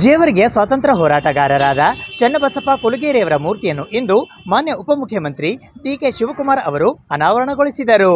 ಜೇವರ್ಗಿಯ ಸ್ವಾತಂತ್ರ್ಯ ಹೋರಾಟಗಾರರಾದ ಚನ್ನಬಸಪ್ಪ ಕುಲಗೇರಿಯವರ ಮೂರ್ತಿಯನ್ನು ಇಂದು ಮಾನ್ಯ ಉಪಮುಖ್ಯಮಂತ್ರಿ ಡಿಕೆ ಶಿವಕುಮಾರ್ ಅವರು ಅನಾವರಣಗೊಳಿಸಿದರು.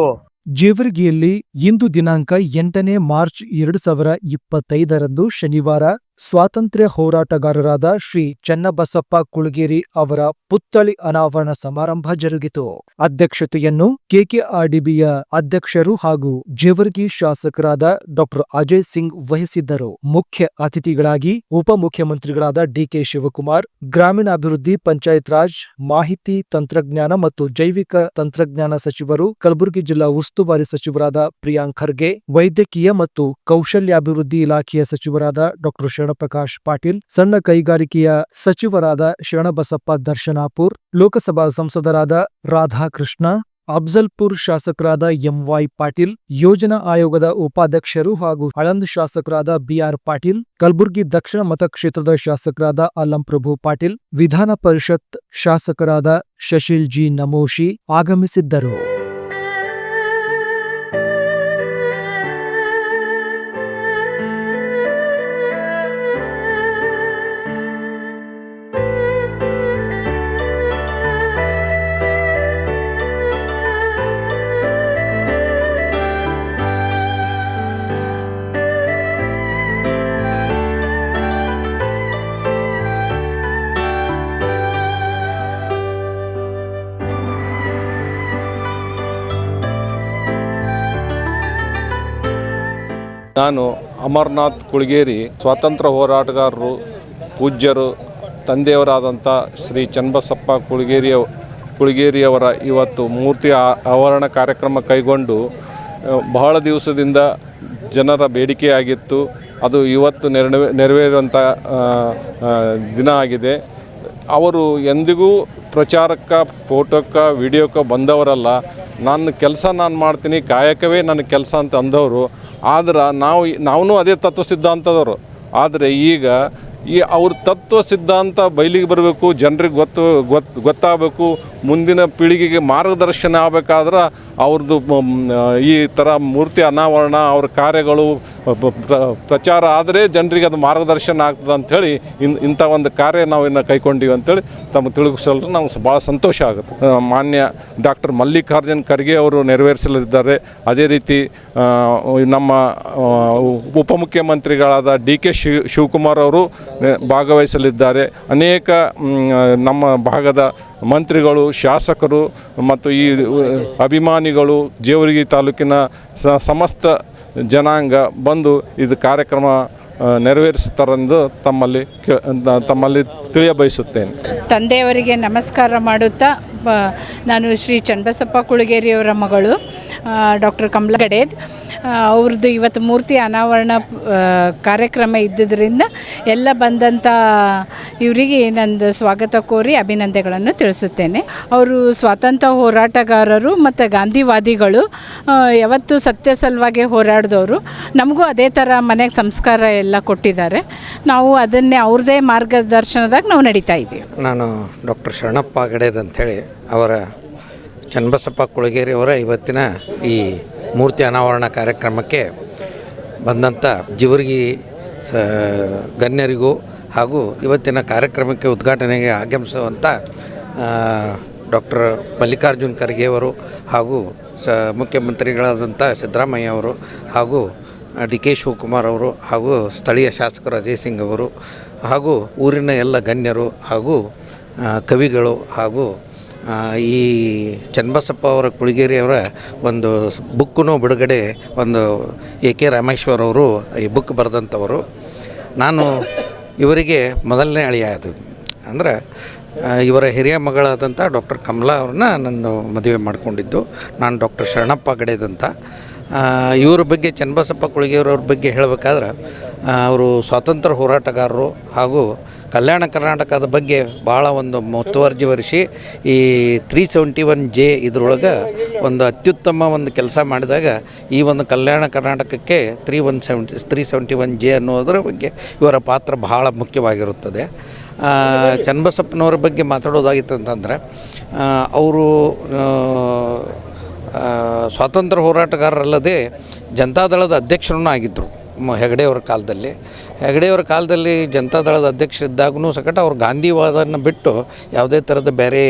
ಜೇವರ್ಗಿಯಲ್ಲಿ ಇಂದು ದಿನಾಂಕ ಎಂಟನೇ ಮಾರ್ಚ್ ಎರಡು ಸಾವಿರ ಇಪ್ಪತ್ತೈದರಂದು ಶನಿವಾರ ಸ್ವಾತಂತ್ರ್ಯ ಹೋರಾಟಗಾರರಾದ ಶ್ರೀ ಚನ್ನಬಸಪ್ಪ ಕುಳಗೇರಿ ಅವರ ಪುತ್ಥಳಿ ಅನಾವರಣ ಸಮಾರಂಭ ಜರುಗಿತು. ಅಧ್ಯಕ್ಷತೆಯನ್ನು ಕೆಕೆಆರ್ಡಿಬಿಯ ಅಧ್ಯಕ್ಷರು ಹಾಗೂ ಜೇವರ್ಗಿ ಶಾಸಕರಾದ ಡಾಕ್ಟರ್ ಅಜಯ್ ಸಿಂಗ್ ವಹಿಸಿದ್ದರು. ಮುಖ್ಯ ಅತಿಥಿಗಳಾಗಿ ಉಪಮುಖ್ಯಮಂತ್ರಿಗಳಾದ ಡಿಕೆ ಶಿವಕುಮಾರ್, ಗ್ರಾಮೀಣಾಭಿವೃದ್ಧಿ ಪಂಚಾಯತ್ ರಾಜ್, ಮಾಹಿತಿ ತಂತ್ರಜ್ಞಾನ ಮತ್ತು ಜೈವಿಕ ತಂತ್ರಜ್ಞಾನ ಸಚಿವರು, ಕಲಬುರಗಿ ಜಿಲ್ಲಾ ಉಸ್ತುವಾರಿ ಸಚಿವರಾದ ಪ್ರಿಯಾಂಕ್ ಖರ್ಗೆ, ವೈದ್ಯಕೀಯ ಮತ್ತು ಕೌಶಲ್ಯಾಭಿವೃದ್ಧಿ ಇಲಾಖೆಯ ಸಚಿವರಾದ ಡಾಕ್ಟರ್ ಶರಣಪ್ರಕಾಶ್ ಪಾಟೀಲ್, ಸಣ್ಣ ಕೈಗಾರಿಕೆಯ ಸಚಿವರಾದ ಶರಣಬಸಪ್ಪ ದರ್ಶನಾಪುರ್, ಲೋಕಸಭಾ ಸಂಸದರಾದ ರಾಧಾಕೃಷ್ಣ, ಅಫ್ಜಲ್ಪುರ್ ಶಾಸಕರಾದ ಎಂ ವೈ ಪಾಟೀಲ್, ಯೋಜನಾ ಆಯೋಗದ ಉಪಾಧ್ಯಕ್ಷರು ಹಾಗೂ ಆಳಂದ್ ಶಾಸಕರಾದ ಬಿಆರ್ ಪಾಟೀಲ್, ಕಲಬುರಗಿ ದಕ್ಷಿಣ ಮತಕ್ಷೇತ್ರದ ಶಾಸಕರಾದ ಅಲ್ಲಂ ಪ್ರಭು ಪಾಟೀಲ್, ವಿಧಾನ ಪರಿಷತ್ ಶಾಸಕರಾದ ಶಶಿಲ್ ಜಿ ನಮೋಶಿ ಆಗಮಿಸಿದ್ದರು. ನಾನು ಅಮರ್ನಾಥ್ ಕುಳಗೇರಿ ಸ್ವಾತಂತ್ರ್ಯ ಹೋರಾಟಗಾರರು, ಪೂಜ್ಯರು, ತಂದೆಯವರಾದಂಥ ಶ್ರೀ ಚನ್ನಬಸಪ್ಪ ಕುಳಗೇರಿಯ, ಕುಳಗೇರಿಯವರ ಇವತ್ತು ಮೂರ್ತಿ ಆವರಣ ಕಾರ್ಯಕ್ರಮ ಕೈಗೊಂಡು ಬಹಳ ದಿವಸದಿಂದ ಜನರ ಬೇಡಿಕೆಯಾಗಿತ್ತು. ಅದು ಇವತ್ತು ನೆರವೇ, ನೆರವೇರುವಂಥ ದಿನ ಆಗಿದೆ. ಅವರು ಎಂದಿಗೂ ಪ್ರಚಾರಕ್ಕೆ, ಫೋಟೋಕ್ಕೆ, ವಿಡಿಯೋಕ್ಕೆ ಬಂದವರಲ್ಲ. ನನ್ನ ಕೆಲಸ ನಾನು ಮಾಡ್ತೀನಿ, ಕಾಯಕವೇ ನನ್ನ ಕೆಲಸ ಅಂತ ಅಂದವರು. ಆದ್ರೆ ನಾವು ನಾವೂ ಅದೇ ತತ್ವ ಸಿದ್ಧಾಂತದವರು ಆದರೆ ಈಗ ಈ ಅವ್ರ ತತ್ವ ಸಿದ್ಧಾಂತ ಬಯಲಿಗೆ ಬರಬೇಕು, ಜನರಿಗೆ ಗೊತ್ತು ಗೊತ್ತು ಗೊತ್ತಾಗಬೇಕು, ಮುಂದಿನ ಪೀಳಿಗೆಗೆ ಮಾರ್ಗದರ್ಶನ ಆಗಬೇಕಾದ್ರೆ ಅವ್ರದ್ದು ಈ ಥರ ಮೂರ್ತಿ ಅನಾವರಣ, ಅವ್ರ ಕಾರ್ಯಗಳು ಪ್ರಚಾರ ಆದರೆ ಜನರಿಗೆ ಅದು ಮಾರ್ಗದರ್ಶನ ಆಗ್ತದೆ ಅಂಥೇಳಿ ಇನ್, ಇಂಥ ಒಂದು ಕಾರ್ಯ ನಾವು ಇನ್ನು ಕೈಗೊಂಡೀವಿ ಅಂತೇಳಿ ತಮ್ಮ ತಿಳಿಸಲು ನಾವು ಭಾಳ ಸಂತೋಷ ಆಗುತ್ತೆ. ಮಾನ್ಯ ಡಾಕ್ಟರ್ ಮಲ್ಲಿಕಾರ್ಜುನ್ ಖರ್ಗೆ ಅವರು ನೆರವೇರಿಸಲಿದ್ದಾರೆ. ಅದೇ ರೀತಿ ನಮ್ಮ ಉಪಮುಖ್ಯಮಂತ್ರಿಗಳಾದ ಡಿ ಕೆ ಶಿವ್, ಶಿವಕುಮಾರ್ ಅವರು ಭಾಗವಹಿಸಲಿದ್ದಾರೆ. ಅನೇಕ ನಮ್ಮ ಭಾಗದ ಮಂತ್ರಿಗಳು, ಶಾಸಕರು ಮತ್ತು ಈ ಅಭಿಮಾನಿಗಳು, ಜೇವರಿಗಿ ತಾಲೂಕಿನ ಸಮಸ್ತ ಜನಾಂಗ ಬಂದು ಇದು ಕಾರ್ಯಕ್ರಮ ನೆರವೇರಿಸ್ತಾರೆಂದು ತಮ್ಮಲ್ಲಿ ತಮ್ಮಲ್ಲಿ ತಿಳಿಯಬಯಸುತ್ತೇನೆ. ತಂದೆಯವರಿಗೆ ನಮಸ್ಕಾರ ಮಾಡುತ್ತಾ ನಾನು ಶ್ರೀ ಚನ್ನಬಸಪ್ಪ ಕುಳಗೇರಿಯವರ ಮಗಳು ಡಾಕ್ಟರ್ ಕಮಲಗಡೇದ್ ಅವ್ರದ್ದು ಇವತ್ತು ಮೂರ್ತಿ ಅನಾವರಣ ಕಾರ್ಯಕ್ರಮ ಇದ್ದುದರಿಂದ ಎಲ್ಲ ಬಂದಂಥ ಇವರಿಗೆ ನಂದು ಸ್ವಾಗತ ಕೋರಿ ಅಭಿನಂದನೆಗಳನ್ನು ತಿಳಿಸುತ್ತೇನೆ. ಅವರು ಸ್ವಾತಂತ್ರ್ಯ ಹೋರಾಟಗಾರರು ಮತ್ತು ಗಾಂಧಿವಾದಿಗಳು ಯಾವತ್ತು ಸತ್ಯ ಸಲುವಾಗಿ ಹೋರಾಡಿದವರು. ನಮಗೂ ಅದೇ ಥರ ಮನೆಗೆ ಸಂಸ್ಕಾರ ಎಲ್ಲ ಕೊಟ್ಟಿದ್ದಾರೆ. ನಾವು ಅದನ್ನೇ ಅವ್ರದ್ದೇ ಮಾರ್ಗದರ್ಶನದಾಗ ನಾವು ನಡೀತಾ ಇದ್ದೀವಿ. ನಾನು ಡಾಕ್ಟರ್ ಶರಣಪ್ಪ ಗಡೇದ್ ಅಂಥೇಳಿ. ಅವರ ಚನ್ನಬಸಪ್ಪ ಕುಳಗೇರಿಯವರ ಇವತ್ತಿನ ಈ ಮೂರ್ತಿ ಅನಾವರಣ ಕಾರ್ಯಕ್ರಮಕ್ಕೆ ಬಂದಂಥ ಜಿವರ್ಗಿ ಸ ಗಣ್ಯರಿಗೂ ಹಾಗೂ ಇವತ್ತಿನ ಕಾರ್ಯಕ್ರಮಕ್ಕೆ ಉದ್ಘಾಟನೆಗೆ ಆಗಮಿಸುವಂಥ ಡಾಕ್ಟರ್ ಮಲ್ಲಿಕಾರ್ಜುನ್ ಖರ್ಗೆಯವರು ಹಾಗೂ ಸ ಮುಖ್ಯಮಂತ್ರಿಗಳಾದಂಥ ಸಿದ್ದರಾಮಯ್ಯ ಅವರು ಹಾಗೂ ಡಿ ಕೆ ಶಿವಕುಮಾರ್ ಅವರು ಹಾಗೂ ಸ್ಥಳೀಯ ಶಾಸಕರು ಅಜಯ್ ಸಿಂಗ್ ಅವರು ಹಾಗೂ ಊರಿನ ಎಲ್ಲ ಗಣ್ಯರು ಹಾಗೂ ಕವಿಗಳು ಹಾಗೂ ಈ ಚನ್ನಬಸಪ್ಪ ಅವರ ಕುಳಗೇರಿ ಅವರ ಒಂದು ಬುಕ್ಕನ್ನು ಬಿಡುಗಡೆ ಒಂದು ಎ ಕೆ ರಾಮೇಶ್ವರ್ ಅವರು ಈ ಬುಕ್ ಬರೆದಂಥವರು. ನಾನು ಇವರಿಗೆ ಮೊದಲನೇ ಅಳಿಯ ಅದು ಅಂದರೆ ಇವರ ಹಿರಿಯ ಮಗಳಾದಂಥ ಡಾಕ್ಟರ್ ಕಮಲಾ ಅವ್ರನ್ನ ನಾನು ಮದುವೆ ಮಾಡಿಕೊಂಡಿದ್ದು. ನಾನು ಡಾಕ್ಟರ್ ಶರಣಪ್ಪ ಗಡೆದಂತ. ಇವ್ರ ಬಗ್ಗೆ, ಚನ್ನಬಸಪ್ಪ ಕುಳಗೇರವ್ರ ಬಗ್ಗೆ ಹೇಳಬೇಕಾದ್ರೆ ಅವರು ಸ್ವಾತಂತ್ರ್ಯ ಹೋರಾಟಗಾರರು ಹಾಗೂ ಕಲ್ಯಾಣ ಕರ್ನಾಟಕದ ಬಗ್ಗೆ ಭಾಳ ಒಂದು ಮುತುವರ್ಜಿ ವಹಿಸಿ ಈ ತ್ರೀ ಸೆವೆಂಟಿ ಒನ್ ಜೆ ಇದ್ರೊಳಗೆ ಒಂದು ಅತ್ಯುತ್ತಮ ಒಂದು ಕೆಲಸ ಮಾಡಿದಾಗ ಈ ಒಂದು ಕಲ್ಯಾಣ ಕರ್ನಾಟಕಕ್ಕೆ three one seventy three seventy one J ಅನ್ನೋದರ ಬಗ್ಗೆ ಇವರ ಪಾತ್ರ ಬಹಳ ಮುಖ್ಯವಾಗಿರುತ್ತದೆ. ಚನ್ನಬಸಪ್ಪನವರ ಬಗ್ಗೆ ಮಾತಾಡೋದಾಗಿತ್ತು ಅಂತಂದರೆ ಅವರು ಸ್ವಾತಂತ್ರ್ಯ ಹೋರಾಟಗಾರರಲ್ಲದೆ ಜನತಾದಳದ ಅಧ್ಯಕ್ಷರನ್ನು ಆಗಿದ್ದರು ಹೆಗಡೆಯವರ ಕಾಲದಲ್ಲಿ. ಹೆಗಡೆಯವರ ಕಾಲದಲ್ಲಿ ಜನತಾದಳದ ಅಧ್ಯಕ್ಷರಿದ್ದಾಗೂ ಸಕಟ ಅವ್ರು ಗಾಂಧಿವಾದನ ಬಿಟ್ಟು ಯಾವುದೇ ಥರದ ಬೇರೆ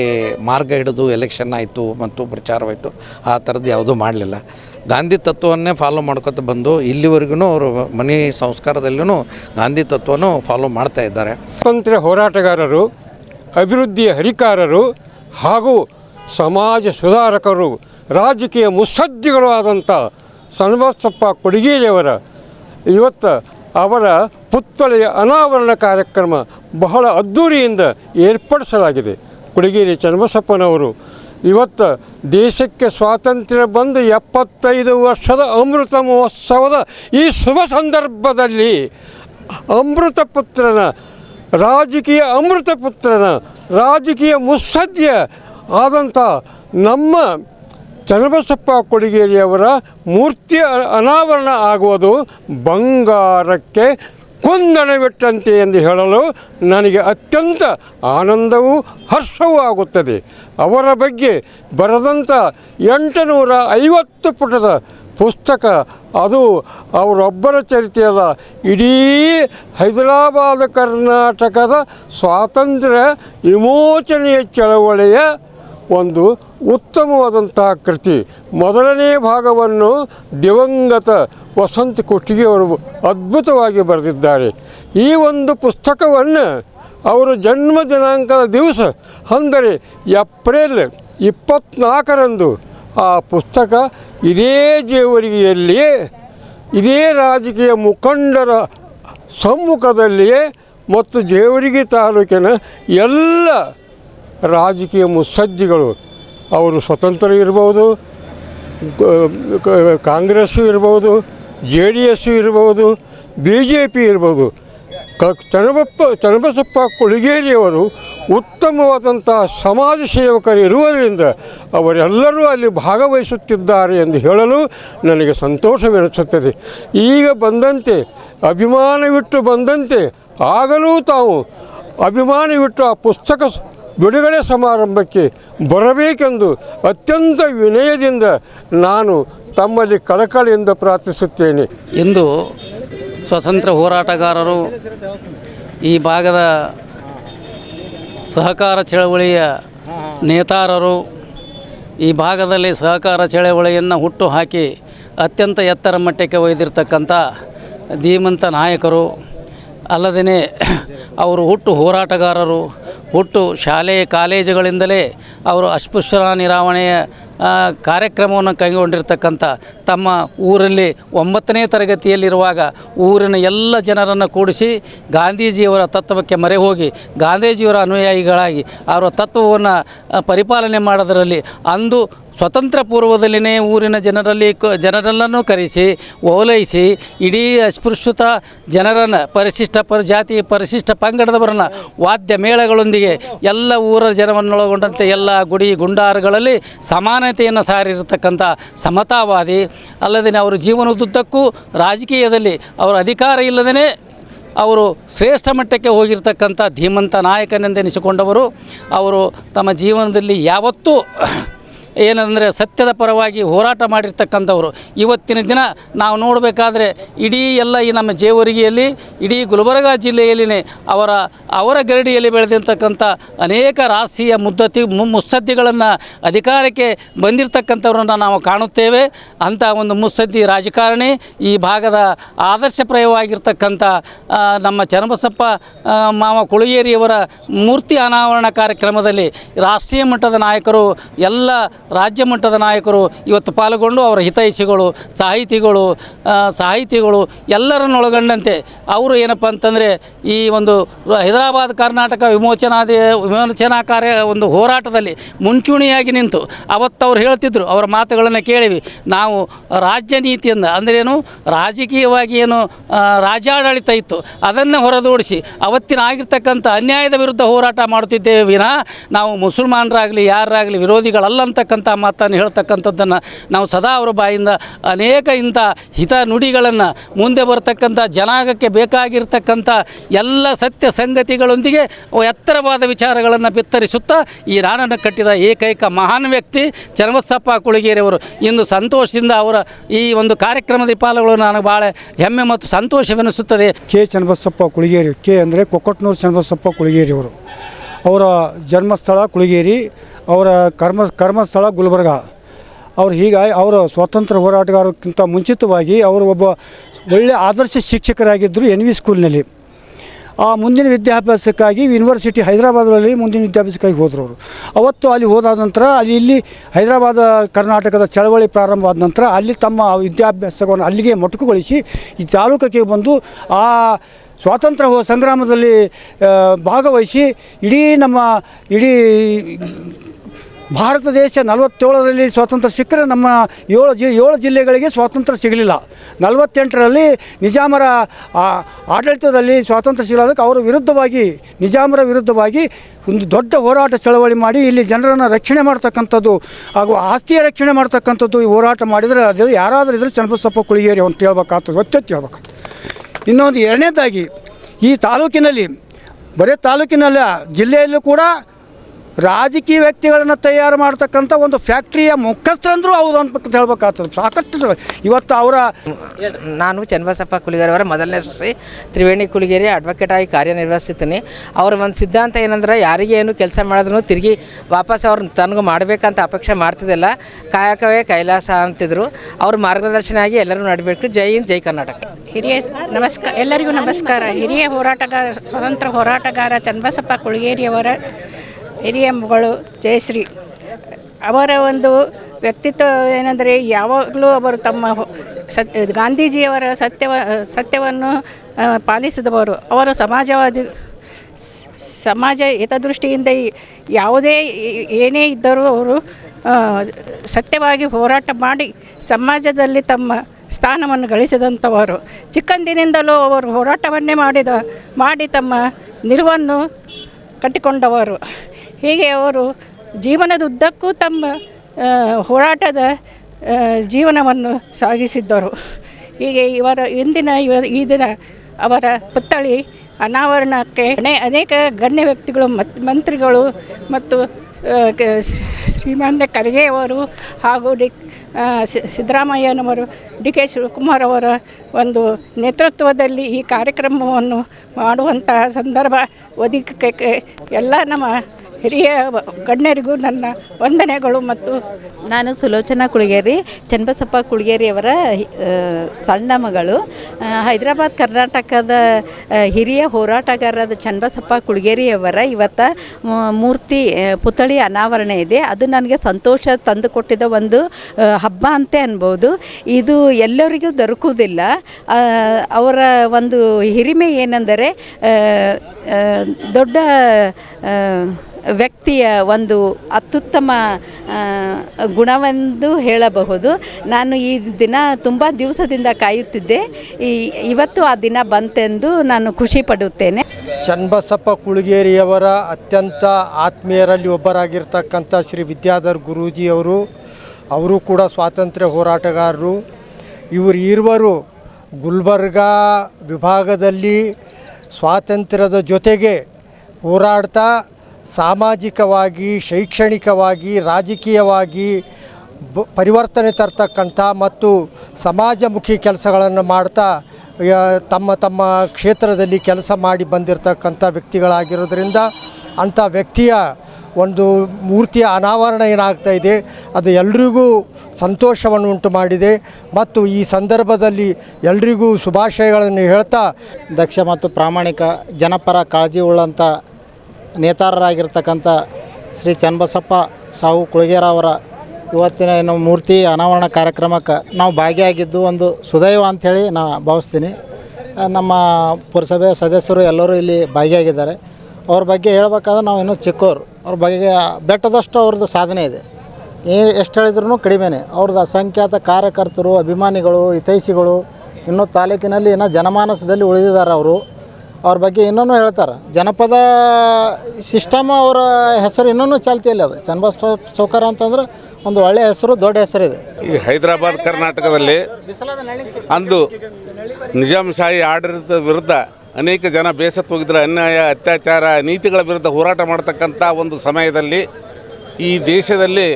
ಮಾರ್ಗ ಹಿಡಿದು ಎಲೆಕ್ಷನ್ ಆಯಿತು ಮತ್ತು ಪ್ರಚಾರವಾಯಿತು, ಆ ಥರದ್ದು ಯಾವುದೂ ಮಾಡಲಿಲ್ಲ. ಗಾಂಧಿ ತತ್ವವನ್ನೇ ಫಾಲೋ ಮಾಡ್ಕೊತ ಬಂದು ಇಲ್ಲಿವರೆಗೂ ಅವರು ಮನೆ ಸಂಸ್ಕಾರದಲ್ಲೂ ಗಾಂಧಿ ತತ್ವನೂ ಫಾಲೋ ಮಾಡ್ತಾ ಇದ್ದಾರೆ. ಸ್ವಾತಂತ್ರ್ಯ ಹೋರಾಟಗಾರರು ಅಭಿವೃದ್ಧಿಯ ಹರಿಕಾರರು ಹಾಗೂ ಸಮಾಜ ಸುಧಾರಕರು, ರಾಜಕೀಯ ಮುತ್ಸದ್ದಿಗಳು ಆದಂಥ ಸಣ್ಣಬಸಪ್ಪ ಕೊಡಿಗೇರಿಯವರ ಇವತ್ತು ಅವರ ಪುತ್ಥಳಿಯ ಅನಾವರಣ ಕಾರ್ಯಕ್ರಮ ಬಹಳ ಅದ್ದೂರಿಯಿಂದ ಏರ್ಪಡಿಸಲಾಗಿದೆ. ಕೊಡಿಗೇರಿ ಚನ್ನಬಸಪ್ಪನವರು ಇವತ್ತು ದೇಶಕ್ಕೆ ಸ್ವಾತಂತ್ರ್ಯ ಬಂದು ಎಪ್ಪತ್ತೈದು ವರ್ಷದ ಅಮೃತ ಮಹೋತ್ಸವದ ಈ ಶುಭ ಸಂದರ್ಭದಲ್ಲಿ ಅಮೃತ ಪುತ್ರನ, ರಾಜಕೀಯ ಅಮೃತ ಪುತ್ರನ, ರಾಜಕೀಯ ಮುತ್ಸದ್ಯ ಆದಂಥ ನಮ್ಮ ಚನ್ನಬಸಪ್ಪ ಕೊಡಿಗೇರಿಯವರ ಮೂರ್ತಿ ಅನಾವರಣ ಆಗುವುದು ಬಂಗಾರಕ್ಕೆ ಕುಂದಣವಿಟ್ಟಂತೆ ಎಂದು ಹೇಳಲು ನನಗೆ ಅತ್ಯಂತ ಆನಂದವೂ ಹರ್ಷವೂ ಆಗುತ್ತದೆ. ಅವರ ಬಗ್ಗೆ ಬರೆದಂಥ ಎಂಟುನೂರ ಐವತ್ತು ಪುಟದ ಪುಸ್ತಕ, ಅದು ಅವರೊಬ್ಬರ ಚರಿತ್ರೆಯಲ್ಲ. ಇಡೀ ಹೈದರಾಬಾದ್ ಕರ್ನಾಟಕದ ಸ್ವಾತಂತ್ರ್ಯ ವಿಮೋಚನೆಯ ಚಳವಳಿಯ ಒಂದು ಉತ್ತಮವಾದಂತಹ ಕೃತಿ. ಮೊದಲನೇ ಭಾಗವನ್ನು ದಿವಂಗತ ವಸಂತ ಕೊಟ್ಟಿಗೆಯವರು ಅದ್ಭುತವಾಗಿ ಬರೆದಿದ್ದಾರೆ. ಈ ಒಂದು ಪುಸ್ತಕವನ್ನು ಅವರು ಜನ್ಮ ದಿನಾಂಕದ ದಿವಸ, ಅಂದರೆ ಏಪ್ರಿಲ್ ಇಪ್ಪತ್ನಾಲ್ಕರಂದು ಆ ಪುಸ್ತಕ ಇದೇ ಜೇವರಿಗೆಯಲ್ಲಿಯೇ, ಇದೇ ರಾಜಕೀಯ ಮುಖಂಡರ ಸಮ್ಮುಖದಲ್ಲಿಯೇ ಮತ್ತು ಜೇವರಿಗಿ ತಾಲೂಕಿನ ಎಲ್ಲ ರಾಜಕೀಯ ಮುತ್ಸದ್ದಿಗಳು ಅವರು ಸ್ವತಂತ್ರ ಇರ್ಬೋದು ಕಾಂಗ್ರೆಸ್ಸು ಇರ್ಬೋದು, ಜೆ ಡಿ ಎಸ್ಸು ಇರ್ಬೋದು, ಬಿ ಜೆ ಪಿ ಇರ್ಬೋದು. ಕ ಚನ್ನಬಪ್ಪ ಚನ್ನಬಸಪ್ಪ ಕೊಳಿಗೇರಿಯವರು ಉತ್ತಮವಾದಂಥ ಸಮಾಜ ಸೇವಕರು ಇರುವುದರಿಂದ ಅವರೆಲ್ಲರೂ ಅಲ್ಲಿ ಭಾಗವಹಿಸುತ್ತಿದ್ದಾರೆ ಎಂದು ಹೇಳಲು ನನಗೆ ಸಂತೋಷವೆನಿಸುತ್ತದೆ. ಈಗ ಬಂದಂತೆ, ಅಭಿಮಾನವಿಟ್ಟು ಬಂದಂತೆ, ಆಗಲೂ ತಾವು ಅಭಿಮಾನವಿಟ್ಟು ಆ ಪುಸ್ತಕ ಬಿಡುಗಡೆ ಸಮಾರಂಭಕ್ಕೆ ಬರಬೇಕೆಂದು ಅತ್ಯಂತ ವಿನಯದಿಂದ ನಾನು ತಮ್ಮಲ್ಲಿ ಕಳಕಳಿಯಿಂದ ಪ್ರಾರ್ಥಿಸುತ್ತೇನೆ. ಇಂದು ಸ್ವತಂತ್ರ ಹೋರಾಟಗಾರರು ಈ ಭಾಗದ ಸಹಕಾರ ಚಳವಳಿಯ ನೇತಾರರು ಈ ಭಾಗದಲ್ಲಿ ಸಹಕಾರ ಚಳವಳಿಯನ್ನು ಹುಟ್ಟು ಹಾಕಿ ಅತ್ಯಂತ ಎತ್ತರ ಮಟ್ಟಕ್ಕೆ ಒಯ್ದಿರ್ತಕ್ಕಂಥ ಧೀಮಂತ ನಾಯಕರು ಅಲ್ಲದೇ ಅವರು ಹುಟ್ಟು ಹೋರಾಟಗಾರರು ಹುಟ್ಟು ಶಾಲೆ ಕಾಲೇಜುಗಳಿಂದಲೇ ಅವರು ಅಸ್ಪೃಶ್ಯರ ನಿರಾವಣೆಯ ಕಾರ್ಯಕ್ರಮವನ್ನು ಕೈಗೊಂಡಿರ್ತಕ್ಕಂಥ ತಮ್ಮ ಊರಲ್ಲಿ ಒಂಬತ್ತನೇ ತರಗತಿಯಲ್ಲಿರುವಾಗ ಊರಿನ ಎಲ್ಲ ಜನರನ್ನು ಕೂಡಿಸಿ ಗಾಂಧೀಜಿಯವರ ತತ್ವಕ್ಕೆ ಮರೆ ಹೋಗಿ ಗಾಂಧೀಜಿಯವರ ಅನುಯಾಯಿಗಳಾಗಿ ಅವರ ತತ್ವವನ್ನು ಪರಿಪಾಲನೆ ಮಾಡೋದರಲ್ಲಿ ಅಂದು ಸ್ವತಂತ್ರ ಪೂರ್ವದಲ್ಲಿನೇ ಊರಿನ ಜನರಲ್ಲಿ ಕ ಜನರೆಲ್ಲನೂ ಕರೆಸಿ, ಓಲೈಸಿ, ಇಡೀ ಅಸ್ಪೃಶ್ಯತ ಜನರನ್ನು, ಪರಿಶಿಷ್ಟ ಪರ, ಜಾತಿ ಪರಿಶಿಷ್ಟ ಪಂಗಡದವರನ್ನು, ವಾದ್ಯ ಮೇಳಗಳೊಂದಿಗೆ ಎಲ್ಲ ಊರ ಜನವನ್ನೊಳಗೊಂಡಂತೆ ಎಲ್ಲ ಗುಡಿ ಗುಂಡಾರಗಳಲ್ಲಿ ಸಮಾನತೆಯನ್ನು ಸಾರಿರತಕ್ಕಂಥ ಸಮತಾವಾದಿ ಅಲ್ಲದೆ ಅವರು ಜೀವನದುದ್ದಕ್ಕೂ ರಾಜಕೀಯದಲ್ಲಿ ಅವರ ಅಧಿಕಾರ ಇಲ್ಲದೇ ಅವರು ಶ್ರೇಷ್ಠ ಮಟ್ಟಕ್ಕೆ ಹೋಗಿರ್ತಕ್ಕಂಥ ಧೀಮಂತ ನಾಯಕನೆಂದೆನಿಸಿಕೊಂಡವರು. ಅವರು ತಮ್ಮ ಜೀವನದಲ್ಲಿ ಯಾವತ್ತೂ ಏನಂದರೆ ಸತ್ಯದ ಪರವಾಗಿ ಹೋರಾಟ ಮಾಡಿರ್ತಕ್ಕಂಥವ್ರು. ಇವತ್ತಿನ ದಿನ ನಾವು ನೋಡಬೇಕಾದ್ರೆ ಇಡೀ ಎಲ್ಲ ಈ ನಮ್ಮ ಜೇವರಿಗೆಯಲ್ಲಿ, ಇಡೀ ಗುಲ್ಬರ್ಗ ಜಿಲ್ಲೆಯಲ್ಲಿನೇ ಅವರ ಅವರ ಗರಡಿಯಲ್ಲಿ ಬೆಳೆದಿರ್ತಕ್ಕಂಥ ಅನೇಕ ರಾಷ್ಟ್ರೀಯ ಮುದ್ದತಿ, ಮು- ಮುತ್ಸದ್ದಿಗಳನ್ನು ಅಧಿಕಾರಕ್ಕೆ ಬಂದಿರತಕ್ಕಂಥವ್ರನ್ನ ನಾವು ಕಾಣುತ್ತೇವೆ. ಅಂಥ ಒಂದು ಮುತ್ಸದ್ದಿ ರಾಜಕಾರಣಿ ಈ ಭಾಗದ ಆದರ್ಶಪ್ರಾಯವಾಗಿರ್ತಕ್ಕಂಥ ನಮ್ಮ ಚನ್ನಬಸಪ್ಪ ಮಾವ ಕುಳಿಯೇರಿಯವರ ಮೂರ್ತಿ ಅನಾವರಣ ಕಾರ್ಯಕ್ರಮದಲ್ಲಿ ರಾಷ್ಟ್ರೀಯ ಮಟ್ಟದ ನಾಯಕರು ಎಲ್ಲ ರಾಜ್ಯ ಮಟ್ಟದ ನಾಯಕರು ಇವತ್ತು ಪಾಲ್ಗೊಂಡು ಅವರ ಹಿತೈಷಿಗಳು, ಸಾಹಿತಿಗಳು ಸಾಹಿತಿಗಳು ಎಲ್ಲರನ್ನೊಳಗೊಂಡಂತೆ ಅವರು ಏನಪ್ಪ ಅಂತಂದರೆ ಈ ಒಂದು ಹೈದರಾಬಾದ್ ಕರ್ನಾಟಕ ವಿಮೋಚನಾದಿ, ವಿಮೋಚನಾ ಕಾರ್ಯ ಒಂದು ಹೋರಾಟದಲ್ಲಿ ಮುಂಚೂಣಿಯಾಗಿ ನಿಂತು ಅವತ್ತು ಅವ್ರು ಹೇಳ್ತಿದ್ರು, ಅವರ ಮಾತುಗಳನ್ನು ಕೇಳಿವಿ. ನಾವು ರಾಜ್ಯ ನೀತಿಯಿಂದ ಅಂದ್ರೇನು ರಾಜಕೀಯವಾಗಿ ಏನು ರಾಜ್ಯಾಡಳಿತ ಇತ್ತು, ಅದನ್ನು ಹೊರದೋಡಿಸಿ ಅವತ್ತಿನ ಆಗಿರ್ತಕ್ಕಂಥ ಅನ್ಯಾಯದ ವಿರುದ್ಧ ಹೋರಾಟ ಮಾಡುತ್ತಿದ್ದೇವೆ ವಿನಃ ನಾವು ಮುಸಲ್ಮಾನರಾಗಲಿ, ಯಾರಾಗಲಿ ವಿರೋಧಿಗಳಲ್ಲ ಅಂತಕ್ಕಂಥ ಅಂತಕ್ಕಂಥ ಮಾತನ್ನು ಹೇಳ್ತಕ್ಕಂಥದ್ದನ್ನು ನಾವು ಸದಾ ಅವರ ಬಾಯಿಂದ ಅನೇಕ ಇಂಥ ಹಿತ ನುಡಿಗಳನ್ನು ಮುಂದೆ ಬರತಕ್ಕಂಥ ಜನಾಂಗಕ್ಕೆ ಬೇಕಾಗಿರ್ತಕ್ಕಂಥ ಎಲ್ಲ ಸತ್ಯ ಸಂಗತಿಗಳೊಂದಿಗೆ ಎತ್ತರವಾದ ವಿಚಾರಗಳನ್ನು ಬಿತ್ತರಿಸುತ್ತಾ ಈ ರಾಣನ್ನು ಕಟ್ಟಿದ ಏಕೈಕ ಮಹಾನ್ ವ್ಯಕ್ತಿ ಚನ್ನಬಸಪ್ಪ ಕುಳಗೇರಿಯವರು. ಇಂದು ಸಂತೋಷದಿಂದ ಅವರ ಈ ಒಂದು ಕಾರ್ಯಕ್ರಮದ ಪಾಲುಗಳು ನನಗೆ ಭಾಳ ಹೆಮ್ಮೆ ಮತ್ತು ಸಂತೋಷವೆನಿಸುತ್ತದೆ. ಕೆ ಚನ್ನಬಸಪ್ಪ ಕುಳಿಗೇರಿ, ಕೆ ಅಂದರೆ ಕೊಕ್ಕಟ್ನೂರು ಚನ್ನಬಸಪ್ಪ ಕುಳಿಗೇರಿಯವರು. ಅವರ ಜನ್ಮಸ್ಥಳ ಕುಳಿಗೇರಿ ಅವರ ಕರ್ಮ, ಕರ್ಮಸ್ಥಳ ಗುಲ್ಬರ್ಗ. ಅವ್ರು ಹೀಗಾಗಿ, ಅವರು ಸ್ವಾತಂತ್ರ್ಯ ಹೋರಾಟಗಾರಕ್ಕಿಂತ ಮುಂಚಿತವಾಗಿ ಅವರು ಒಬ್ಬ ಒಳ್ಳೆಯ ಆದರ್ಶ ಶಿಕ್ಷಕರಾಗಿದ್ದರು ಎನ್ ವಿ ಸ್ಕೂಲ್ನಲ್ಲಿ. ಆ ಮುಂದಿನ ವಿದ್ಯಾಭ್ಯಾಸಕ್ಕಾಗಿ ಯೂನಿವರ್ಸಿಟಿ ಹೈದರಾಬಾದಲ್ಲಿ ಮುಂದಿನ ವಿದ್ಯಾಭ್ಯಾಸಕ್ಕಾಗಿ ಹೋದರು ಅವರು. ಅವತ್ತು ಅಲ್ಲಿ ಹೋದಾದ ನಂತರ, ಅಲ್ಲಿ ಇಲ್ಲಿ ಹೈದರಾಬಾದ, ಕರ್ನಾಟಕದ ಚಳವಳಿ ಪ್ರಾರಂಭವಾದ ನಂತರ ಅಲ್ಲಿ ತಮ್ಮ ವಿದ್ಯಾಭ್ಯಾಸವನ್ನು ಅಲ್ಲಿಗೆ ಮೊಟಕುಗೊಳಿಸಿ ಈ ತಾಲೂಕಕ್ಕೆ ಬಂದು ಆ ಸ್ವಾತಂತ್ರ್ಯ ಹೋ ಸಂಗ್ರಾಮದಲ್ಲಿ ಭಾಗವಹಿಸಿ ಇಡೀ ನಮ್ಮ, ಇಡೀ ಭಾರತ ದೇಶ ನಲವತ್ತೇಳರಲ್ಲಿ ಸ್ವಾತಂತ್ರ್ಯ ಸಿಕ್ಕರೆ ನಮ್ಮ ಏಳು ಜಿ, ಏಳು ಜಿಲ್ಲೆಗಳಿಗೆ ಸ್ವಾತಂತ್ರ್ಯ ಸಿಗಲಿಲ್ಲ. ನಲವತ್ತೆಂಟರಲ್ಲಿ ನಿಜಾಮರ ಆಡಳಿತದಲ್ಲಿ ಸ್ವಾತಂತ್ರ್ಯ ಸಿಗಲಾದಕ್ಕೆ ಅವರ ವಿರುದ್ಧವಾಗಿ, ನಿಜಾಮರ ವಿರುದ್ಧವಾಗಿ ಒಂದು ದೊಡ್ಡ ಹೋರಾಟ ಚಳವಳಿ ಮಾಡಿ ಇಲ್ಲಿ ಜನರನ್ನು ರಕ್ಷಣೆ ಮಾಡ್ತಕ್ಕಂಥದ್ದು ಹಾಗೂ ಆಸ್ತಿಯ ರಕ್ಷಣೆ ಮಾಡ್ತಕ್ಕಂಥದ್ದು ಈ ಹೋರಾಟ ಮಾಡಿದರೆ ಅದು ಯಾರಾದರೂ ಇದ್ರೆ ಚನ್ನಬಸಪ್ಪ ಕುಳಿಗೇರಿ ಅಂತ ಹೇಳ್ಬೇಕಾಗ್ತದೆ. ಒತ್ತೆತ್ತಿ ಹೇಳ್ಬೇಕು ಇನ್ನೊಂದು ಎರಡನೇದಾಗಿ ಈ ತಾಲೂಕಿನಲ್ಲಿ, ಬರೀ ತಾಲೂಕಿನಲ್ಲ, ಜಿಲ್ಲೆಯಲ್ಲೂ ಕೂಡ ರಾಜಕೀಯ ವ್ಯಕ್ತಿಗಳನ್ನು ತಯಾರು ಮಾಡ್ತಕ್ಕಂಥ ಒಂದು ಫ್ಯಾಕ್ಟ್ರಿಯ ಮುಖ್ಯಸ್ಥರಂದ್ರೂ ಹೌದು ಅಂತ ಹೇಳ್ಬೇಕಾಗ್ತದೆ. ಸಾಕಷ್ಟು ಇವತ್ತು ಅವರ ನಾನು ಚನ್ನಬಸಪ್ಪ ಕುಲಿಗೇರಿ ಅವರ ಮೊದಲನೇ ಸೊಸೆ ತ್ರಿವೇಣಿ ಕುಲಿಗೇರಿ ಅಡ್ವೊಕೇಟ್ ಆಗಿ ಕಾರ್ಯನಿರ್ವಹಿಸ್ತೀನಿ ಅವ್ರ ಒಂದು ಸಿದ್ಧಾಂತ ಏನಂದ್ರೆ ಯಾರಿಗೆ ಏನು ಕೆಲಸ ಮಾಡಿದ್ರು ತಿರುಗಿ ವಾಪಸ್ ಅವ್ರು ತನಗೂ ಮಾಡಬೇಕಂತ ಅಪೇಕ್ಷೆ ಮಾಡ್ತಿದ್ದಿಲ್ಲ. ಕಾಯಕವೇ ಕೈಲಾಸ ಅಂತಿದ್ರು. ಅವ್ರ ಮಾರ್ಗದರ್ಶನ ಆಗಿ ಎಲ್ಲರೂ ನಡಬೇಕು. ಜೈ ಹಿಂದ್ ಜೈ ಕರ್ನಾಟಕ. ಹಿರಿಯ ನಮಸ್ಕಾರ ಎಲ್ಲರಿಗೂ ನಮಸ್ಕಾರ. ಹಿರಿಯ ಹೋರಾಟಗಾರ ಸ್ವತಂತ್ರ ಹೋರಾಟಗಾರ ಚನ್ನಬಸಪ್ಪ ಕುಳಗೇರಿಯವರ ಹಿರಿಯ ಮಗಳು ಜಯಶ್ರೀ ಅವರ ಒಂದು ವ್ಯಕ್ತಿತ್ವ ಏನಂದರೆ ಯಾವಾಗಲೂ ಅವರು ತಮ್ಮ ಸತ್, ಗಾಂಧೀಜಿಯವರ ಸತ್ಯವ, ಸತ್ಯವನ್ನು ಪಾಲಿಸಿದವರು. ಅವರು ಸಮಾಜವಾದಿ ಸಮಾಜ ಹಿತದೃಷ್ಟಿಯಿಂದ ಯಾವುದೇ ಏನೇ ಇದ್ದರೂ ಅವರು ಸತ್ಯವಾಗಿ ಹೋರಾಟ ಮಾಡಿ ಸಮಾಜದಲ್ಲಿ ತಮ್ಮ ಸ್ಥಾನವನ್ನು ಗಳಿಸಿದಂಥವರು. ಚಿಕ್ಕಂದಿನಿಂದಲೂ ಅವರು ಹೋರಾಟವನ್ನೇ ಮಾಡಿದ, ಮಾಡಿ ತಮ್ಮ ನಿಲುವನ್ನು ಕಟ್ಟಿಕೊಂಡವರು. ಹೀಗೆ ಅವರು ಜೀವನದುದ್ದಕ್ಕೂ ತಮ್ಮ ಹೋರಾಟದ ಜೀವನವನ್ನು ಸಾಗಿಸಿದ್ದರು. ಹೀಗೆ ಇವರ ಇಂದಿನ ಇವ ಈ ದಿನ ಅವರ ಪುತ್ಥಳಿ ಅನಾವರಣಕ್ಕೆ ಅನೇ- ಅನೇಕ ಗಣ್ಯ ವ್ಯಕ್ತಿಗಳು, ಮತ್, ಮಂತ್ರಿಗಳು ಮತ್ತು ಶ್ರೀಮಾನ್ಯ ಖರ್ಗೆ ಅವರು ಹಾಗೂ ಡಿ ಸಿದ್ದರಾಮಯ್ಯನವರು, ಡಿ ಕೆ ಶಿವಕುಮಾರ್ ಅವರ ಒಂದು ನೇತೃತ್ವದಲ್ಲಿ ಈ ಕಾರ್ಯಕ್ರಮವನ್ನು ಮಾಡುವಂತಹ ಸಂದರ್ಭ ಒದಗಿಕೆ ಎಲ್ಲ ನಮ್ಮ ಹಿರಿಯ ಗಣ್ಯರಿಗೂ ನನ್ನ ವಂದನೆಗಳು ಮತ್ತು ನಾನು ಸುಲೋಚನಾ ಕುಳಗೇರಿ, ಚನ್ನಬಸಪ್ಪ ಕುಳಗೇರಿಯವರ ಸಣ್ಣ ಮಗಳು. ಹೈದರಾಬಾದ್ ಕರ್ನಾಟಕದ ಹಿರಿಯ ಹೋರಾಟಗಾರರಾದ ಚನ್ನಬಸಪ್ಪ ಕುಳಗೇರಿಯವರ ಇವತ್ತ ಮೂರ್ತಿ ಪುತ್ಥಳಿ ಅನಾವರಣ ಇದೆ. ಅದು ನನಗೆ ಸಂತೋಷ ತಂದುಕೊಟ್ಟಿದ್ದ ಒಂದು ಹಬ್ಬ ಅಂತ ಅನ್ಬೋದು. ಇದು ಎಲ್ಲರಿಗೂ ದೊರಕುವುದಿಲ್ಲ. ಅವರ ಒಂದು ಹಿರಿಮೆ ಏನೆಂದರೆ ದೊಡ್ಡ ವ್ಯಕ್ತಿಯ ಒಂದು ಅತ್ಯುತ್ತಮ ಗುಣವೆಂದು ಹೇಳಬಹುದು. ನಾನು ಈ ದಿನ ತುಂಬ ದಿವಸದಿಂದ ಕಾಯುತ್ತಿದ್ದೆ. ಈ, ಇವತ್ತು ಆ ದಿನ ಬಂತೆಂದು ನಾನು ಖುಷಿ ಪಡುತ್ತೇನೆ. ಚನ್ನಬಸಪ್ಪ ಕುಳಗೇರಿಯವರ ಅತ್ಯಂತ ಆತ್ಮೀಯರಲ್ಲಿ ಒಬ್ಬರಾಗಿರ್ತಕ್ಕಂಥ ಶ್ರೀ ವಿದ್ಯಾಧರ್ ಗುರೂಜಿಯವರು ಅವರು ಕೂಡ ಸ್ವಾತಂತ್ರ್ಯ ಹೋರಾಟಗಾರರು. ಇವರು ಇರುವರು ಗುಲ್ಬರ್ಗಾ ವಿಭಾಗದಲ್ಲಿ ಸ್ವಾತಂತ್ರ್ಯದ ಜೊತೆಗೆ ಹೋರಾಡ್ತಾ ಸಾಮಾಜಿಕವಾಗಿ, ಶೈಕ್ಷಣಿಕವಾಗಿ, ರಾಜಕೀಯವಾಗಿ ಪರಿವರ್ತನೆ ತರ್ತಕ್ಕಂಥ ಮತ್ತು ಸಮಾಜಮುಖಿ ಕೆಲಸಗಳನ್ನು ಮಾಡ್ತಾ ತಮ್ಮ ತಮ್ಮ ಕ್ಷೇತ್ರದಲ್ಲಿ ಕೆಲಸ ಮಾಡಿ ಬಂದಿರತಕ್ಕಂಥ ವ್ಯಕ್ತಿಗಳಾಗಿರೋದ್ರಿಂದ ಅಂಥ ವ್ಯಕ್ತಿಯ ಒಂದು ಮೂರ್ತಿಯ ಅನಾವರಣ ಏನಾಗ್ತಾ ಇದೆ, ಅದು ಎಲ್ರಿಗೂ ಸಂತೋಷವನ್ನು ಉಂಟು ಮಾಡಿದೆ ಮತ್ತು ಈ ಸಂದರ್ಭದಲ್ಲಿ ಎಲ್ರಿಗೂ ಶುಭಾಶಯಗಳನ್ನು ಹೇಳ್ತಾ ದಕ್ಷ ಮತ್ತು ಪ್ರಾಮಾಣಿಕ ಜನಪರ ಕಾಳಜಿ ಉಳ್ಳಂಥ ನೇತಾರರಾಗಿರ್ತಕ್ಕಂಥ ಶ್ರೀ ಚನ್ನಬಸಪ್ಪ ಸಾಹು ಕುಳಗೇರ ಅವರ ಇವತ್ತಿನ ಏನು ಮೂರ್ತಿ ಅನಾವರಣ ಕಾರ್ಯಕ್ರಮಕ್ಕೆ ನಾವು ಭಾಗಿಯಾಗಿದ್ದು ಒಂದು ಸುದೈವ ಅಂಥೇಳಿ ನಾ ಭಾವಿಸ್ತೀನಿ. ನಮ್ಮ ಪುರಸಭೆ ಸದಸ್ಯರು ಎಲ್ಲರೂ ಇಲ್ಲಿ ಭಾಗಿಯಾಗಿದ್ದಾರೆ. ಅವ್ರ ಬಗ್ಗೆ ಹೇಳ್ಬೇಕಾದ್ರೆ ನಾವು ಇನ್ನೂ ಚಿಕ್ಕವರು ಅವ್ರ ಬಗ್ಗೆ ಬೆಟ್ಟದಷ್ಟು ಅವ್ರದ್ದು ಸಾಧನೆ ಇದೆ. ಏ, ಎಷ್ಟು ಹೇಳಿದ್ರು ಕಡಿಮೆನೇ. ಅವ್ರದ್ದು ಅಸಂಖ್ಯಾತ ಕಾರ್ಯಕರ್ತರು, ಅಭಿಮಾನಿಗಳು, ಹಿತೈಷಿಗಳು ಇನ್ನೂ ತಾಲೂಕಿನಲ್ಲಿ ಇನ್ನೂ ಜನಮಾನಸದಲ್ಲಿ ಉಳಿದಿದ್ದಾರೆ ಅವರು. ಅವ್ರ ಬಗ್ಗೆ ಇನ್ನೂ ಹೇಳ್ತಾರೆ. ಜನಪದ ಸಿಸ್ಟಮ್ ಅವರ ಹೆಸರು ಇನ್ನೂ ಚಾಲ್ತಿಯಲ್ಲಿ ಅದು. ಚನ್ನಬಸವ ಸೌಕರ್ ಅಂತಂದ್ರೆ ಒಂದು ಒಳ್ಳೆಯ ಹೆಸರು, ದೊಡ್ಡ ಹೆಸರಿದೆ ಈ ಹೈದರಾಬಾದ್, ಕರ್ನಾಟಕದಲ್ಲಿ ಅಂದು ನಿಜಾಂಶಾಹಿ ಆಡಳಿತದ ವಿರುದ್ಧ ಅನೇಕ ಜನ ಬೇಸತ್ತು ಹೋಗಿದ್ರು. ಅನ್ಯಾಯ, ಅತ್ಯಾಚಾರ, ನೀತಿಗಳ ವಿರುದ್ಧ ಹೋರಾಟ ಮಾಡ್ತಕ್ಕಂಥ ಒಂದು ಸಮಯದಲ್ಲಿ ಈ ದೇಶದಲ್ಲಿ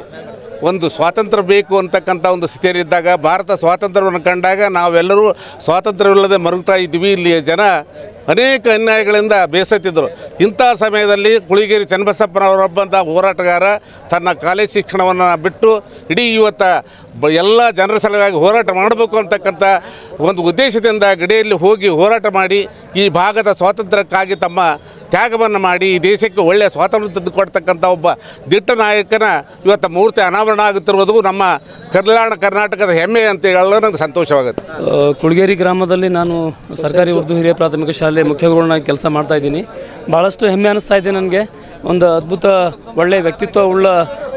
ಒಂದು ಸ್ವಾತಂತ್ರ್ಯ ಬೇಕು ಅಂತಕ್ಕಂಥ ಒಂದು ಸ್ಥಿತಿಯಲ್ಲಿದ್ದಾಗ ಭಾರತ ಸ್ವಾತಂತ್ರ್ಯವನ್ನು ಕಂಡಾಗ ನಾವೆಲ್ಲರೂ ಸ್ವಾತಂತ್ರ್ಯವಿಲ್ಲದೆ ಮರುಗ್ತಾ ಇದ್ವಿ ಇಲ್ಲಿಯ ಜನ ಅನೇಕ ಅನ್ಯಾಯಗಳಿಂದ ಬೇಸತ್ತಿದ್ದರು. ಇಂಥ ಸಮಯದಲ್ಲಿ ಕುಳಿಗೇರಿ ಚನ್ನಬಸಪ್ಪನವರೊಬ್ಬಂಥ ಹೋರಾಟಗಾರ ತನ್ನ ಕಾಲೇಜ್ ಶಿಕ್ಷಣವನ್ನು ಬಿಟ್ಟು ಇಡೀ ಇವತ್ತ ಎಲ್ಲ ಜನರ ಸಲುವಾಗಿ ಹೋರಾಟ ಮಾಡಬೇಕು ಅಂತಕ್ಕಂಥ ಒಂದು ಉದ್ದೇಶದಿಂದ ಗಡಿಯಲ್ಲಿ ಹೋಗಿ ಹೋರಾಟ ಮಾಡಿ ಈ ಭಾಗದ ಸ್ವಾತಂತ್ರ್ಯಕ್ಕಾಗಿ ತಮ್ಮ ತ್ಯಾಗವನ್ನು ಮಾಡಿ ಈ ದೇಶಕ್ಕೆ ಒಳ್ಳೆಯ ಸ್ವಾತಂತ್ರ್ಯ ತಂದು ಕೊಡ್ತಕ್ಕಂಥ ಒಬ್ಬ ದಿಟ್ಟ ನಾಯಕನ ಇವತ್ತು ಮೂರ್ತಿ ಅನಾವರಣ ಆಗುತ್ತಿರುವುದು ನಮ್ಮ ಕಲ್ಯಾಣ ಕರ್ನಾಟಕದ ಹೆಮ್ಮೆ ಅಂತ ಹೇಳಲು ನನಗೆ ಸಂತೋಷವಾಗುತ್ತೆ. ಕುಳಗೇರಿ ಗ್ರಾಮದಲ್ಲಿ ನಾನು ಸರ್ಕಾರಿ ಉರ್ದು ಹಿರಿಯ ಪ್ರಾಥಮಿಕ ಶಾಲೆ ಮುಖ್ಯ ಗುರುಗಳಾಗಿ ಕೆಲಸ ಮಾಡ್ತಾ ಇದ್ದೀನಿ. ಭಾಳಷ್ಟು ಹೆಮ್ಮೆ ಅನಿಸ್ತಾ ಇದೆ ನನಗೆ. ಒಂದು ಅದ್ಭುತ ಒಳ್ಳೆಯ ವ್ಯಕ್ತಿತ್ವ ಉಳ್ಳ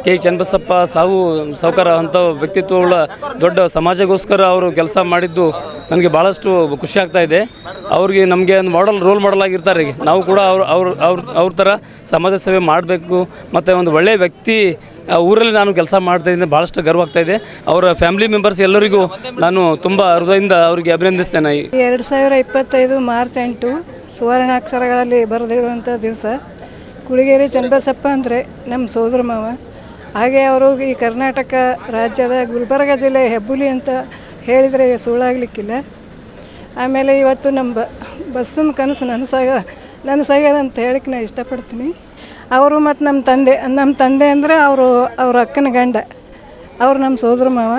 ಕೆ ಚನ್ನಬಸಪ್ಪ ಸಾವು, ಸಾವುಕಾರ ಅಂತ ವ್ಯಕ್ತಿತ್ವಗಳ ದೊಡ್ಡ ಸಮಾಜಗೋಸ್ಕರ ಅವರು ಕೆಲಸ ಮಾಡಿದ್ದು ನನಗೆ ಭಾಳಷ್ಟು ಖುಷಿ ಆಗ್ತಾ ಇದೆ. ಅವ್ರಿಗೆ ನಮಗೆ ಒಂದು ಮಾಡಲ್ ರೋಲ್ ಮಾಡಲ್ ಆಗಿರ್ತಾರೆ ನಾವು ಕೂಡ ಅವ್ರು, ಅವ್ರ ಅವ್ರ ಅವ್ರ ಥರ ಸಮಾಜ ಸೇವೆ ಮಾಡಬೇಕು. ಮತ್ತು ಒಂದು ಒಳ್ಳೆಯ ವ್ಯಕ್ತಿ ಊರಲ್ಲಿ ನಾನು ಕೆಲಸ ಮಾಡ್ತಾ ಭಾಳಷ್ಟು ಗರ್ವ ಆಗ್ತಾ ಇದೆ. ಅವರ ಫ್ಯಾಮಿಲಿ ಮೆಂಬರ್ಸ್ ಎಲ್ಲರಿಗೂ ನಾನು ತುಂಬ ಹೃದಯದಿಂದ ಅವರಿಗೆ ಅಭಿನಂದಿಸ್ತೇನೆ. ಎರಡು ಸಾವಿರ ಇಪ್ಪತ್ತೈದು ಮಾರ್ಚ್ ಎಂಟು ಸುವರ್ಣಾಕ್ಷರಗಳಲ್ಲಿ ಬರೆದಿರುವಂಥ ದಿವಸ, ಕುಳಿಗೇರಿ ಚನ್ನಬಸಪ್ಪ ಅಂದರೆ ನಮ್ಮ ಸೋದರ ಮಾವ ಹಾಗೆ ಅವರು ಈ ಕರ್ನಾಟಕ ರಾಜ್ಯದ ಗುಲ್ಬರ್ಗ ಜಿಲ್ಲೆ ಹೆಬ್ಬುಲಿ ಅಂತ ಹೇಳಿದರೆ ಸುಳ್ಳಾಗಲಿಕ್ಕಿಲ್ಲ. ಆಮೇಲೆ ಇವತ್ತು ನಮ್ಮ ಬ, ಬಸ್ಸಿನ ಕನಸು ನನಸಾಗ ನನಸಾಗ್ಯದ ಅಂತ ಹೇಳಕ್ಕೆ ನಾನು ಇಷ್ಟಪಡ್ತೀನಿ. ಅವರು ಮತ್ತು ನಮ್ಮ ತಂದೆ ನಮ್ಮ ತಂದೆ ಅಂದರೆ ಅವರು, ಅವ್ರ ಅಕ್ಕನ ಗಂಡ, ಅವ್ರು ನಮ್ಮ ಸೋದರ ಮಾವ.